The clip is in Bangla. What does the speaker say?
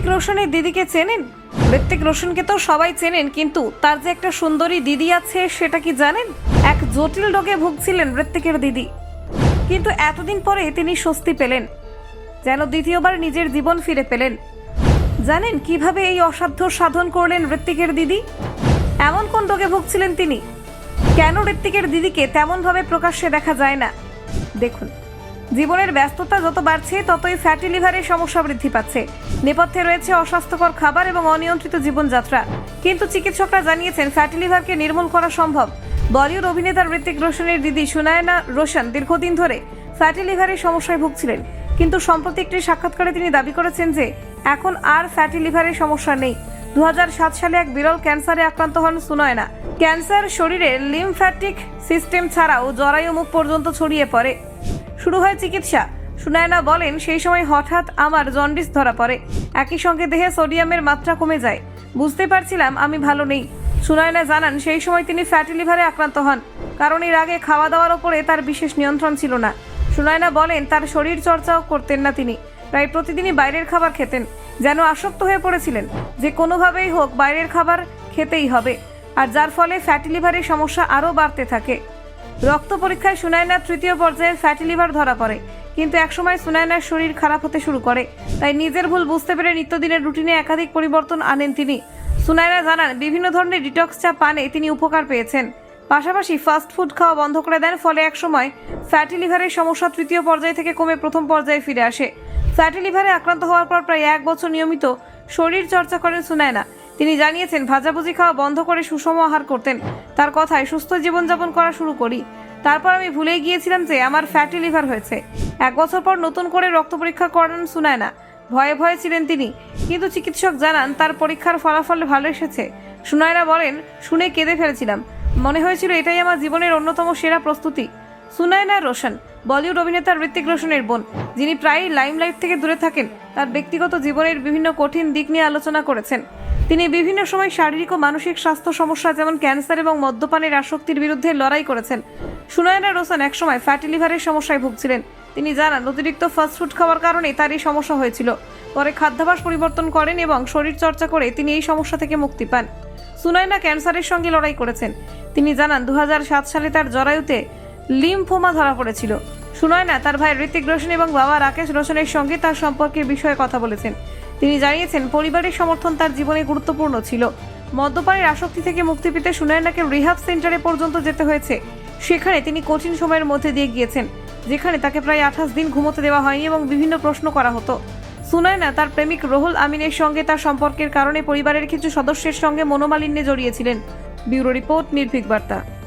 ঋত্বিক রোশনের দিদিকে চেনেন? ঋত্বিক রোশনকে তো সবাই চেনেন, কিন্তু তার যে একটা সুন্দরী দিদি আছে, সেটা কি জানেন? এক জটিল রোগে ভুগছিলেন ঋত্বিকের দিদি। কিন্তু এতদিন পরে তিনি স্বস্তি পেলেন, যেন দ্বিতীয়বার নিজের জীবন ফিরে পেলেন। জানেন কীভাবে এই অসাধ্য সাধন করলেন ঋত্বিকের দিদি? এমন কোন রোগে ভুগছিলেন তিনি? কেন ঋত্বিকের দিদিকে তেমনভাবে প্রকাশ্যে দেখা যায় না? দেখুন। জীবনের ব্যস্ততা যত বাড়ছে, ততই ফ্যাটি লিভারের সমস্যা বৃদ্ধি পাচ্ছে। নেপথ্যে রয়েছে অস্বাস্থ্যকর খাবার এবং অনিয়ন্ত্রিত জীবনযাত্রা। কিন্তু চিকিৎসকরা জানিয়েছেন ফ্যাটি লিভারকে নির্মূল করা সম্ভব। বলিউড অভিনেতা ঋত্বিক রোশনের দিদি সুনায়না রোশন দীর্ঘদিন ধরে ফ্যাটি লিভারের সমস্যায় ভুগছিলেন। কিন্তু সম্প্রতি একটি সাক্ষাৎকারে তিনি দাবি করেছেন যে, এখন আর ফ্যাটি লিভারের সমস্যা নেই। দু হাজার সাত সালে এক বিরল ক্যান্সারে আক্রান্ত হন সুনয়না। ক্যান্সার শরীরে লিমফ্যাটিক সিস্টেম ছাড়াও জরায়ু মুখ পর্যন্ত ছড়িয়ে পড়ে। শুরু হয় চিকিৎসা। সুনায়না বলেন, সেই সময় হঠাৎ আমার জন্ডিস ধরা পড়ে। একই সঙ্গে দেহে সোডিয়ামের মাত্রা কমে যায়। বুঝতে পারছিলাম আমি ভালো নেই। সুনায়না জানান, সেই সময় তিনি ফ্যাটি লিভারে আক্রান্ত হন, কারণ এর আগে খাওয়া দাওয়ার ওপরে তার বিশেষ নিয়ন্ত্রণ ছিল না। সুনায়না বলেন, তার শরীর চর্চাও করতেন না তিনি। প্রায় প্রতিদিনই বাইরের খাবার খেতেন, যেন আসক্ত হয়ে পড়েছিলেন। যে কোনোভাবেই হোক, বাইরের খাবার খেতেই হবে। আর যার ফলে ফ্যাটি লিভারের সমস্যা আরও বাড়তে থাকে। রক্ত পরীক্ষায় সুনায়নার তৃতীয় পর্যায়ে ফ্যাটি লিভার ধরা পড়ে। কিন্তু একসময় সুনায়নার শরীর খারাপ হতে শুরু করে। তাই নিজের ভুল বুঝতে পেরে নিত্যদিনের রুটিনে একাধিক পরিবর্তন আনেন তিনি। সুনায়না জানান, বিভিন্ন ধরনের ডিটক্স চা পানে তিনি উপকার পেয়েছেন। পাশাপাশি ফাস্ট ফুড খাওয়া বন্ধ করে দেন, ফলে একসময় ফ্যাটি লিভারের সমস্যা তৃতীয় পর্যায় থেকে কমে প্রথম পর্যায়ে ফিরে আসে। ফ্যাটি লিভারে আক্রান্ত হওয়ার পর প্রায় এক বছর নিয়মিত শরীর চর্চা করেন সুনায়না। তিনি জানিয়েছেন, ভাজাভুজি খাওয়া বন্ধ করে সুষম আহার করতেন। তার কথায়, সুস্থ জীবনযাপন করা শুরু করি। তারপর আমি ভুলেই গিয়েছিলাম যে আমার ফ্যাটি লিভার হয়েছে। এক বছর পর নতুন করে রক্ত পরীক্ষা করান সুনায়না। ভয়ে ভয়ে ছিলেন তিনি। কিন্তু চিকিৎসক জানান, তার পরীক্ষার ফলাফল ভালো এসেছে। সুনায়না বলেন, শুনে কেঁদে ফেলেছিলাম। মনে হয়েছিল এটাই আমার জীবনের অন্যতম সেরা প্রস্তুতি। সুনায়না রোশন বলিউড অভিনেতা ঋত্বিক রোশনের বোন। যিনি প্রায়ই লাইমলাইট থেকে দূরে থাকেন, তার ব্যক্তিগত জীবনের বিভিন্ন কঠিন দিক নিয়ে আলোচনা করেছেন। তিনি বিভিন্ন সময় শারীরিক ও মানসিক স্বাস্থ্য সমস্যা যেমন ক্যান্সার এবং মদ্যপানের আসক্তির বিরুদ্ধে লড়াই করেছেন। সুনয়না রোশন একসময় ফ্যাটি লিভারের সমস্যায় ভুগছিলেন। তিনি জানান, অতিরিক্ত ফাস্টফুড খাওয়ার কারণে তার এই সমস্যা হয়েছিল। পরে খাদ্যাভাস পরিবর্তন করেন এবং শরীর চর্চা করে তিনি এই সমস্যা থেকে মুক্তি পান। সুনয়না ক্যান্সারের সঙ্গে লড়াই করেছেন। তিনি জানান দু হাজার সাত সালে তার জরায়ুতে লিমফোমা ধরা পড়েছিল। সুনয়না তার ভাই ঋতিক রোশন এবং বাবা রাকেশ রোশনের সঙ্গে তার সম্পর্কের বিষয়ে কথা বলেছেন। তিনি জানিয়েছেন, পরিবারের সমর্থন তার জীবনে গুরুত্বপূর্ণ ছিল। মদ্যপানের আসক্তি থেকে মুক্তি পেতে সুনয়নাকে রিহাব সেন্টারে পর্যন্ত যেতে হয়েছে। সেখানে তিনি কঠিন সময়ের মধ্যে দিয়ে গিয়েছেন, যেখানে তাকে প্রায় আঠাশ দিন ঘুমোতে দেওয়া হয়নি এবং বিভিন্ন প্রশ্ন করা হতো। সুনয়না তার প্রেমিক রোহুল আমিনের সঙ্গে তার সম্পর্কের কারণে পরিবারের কিছু সদস্যের সঙ্গে মনোমালিন্যে জড়িয়েছিলেন। ব্যুরো রিপোর্ট নির্ভীক বার্তা।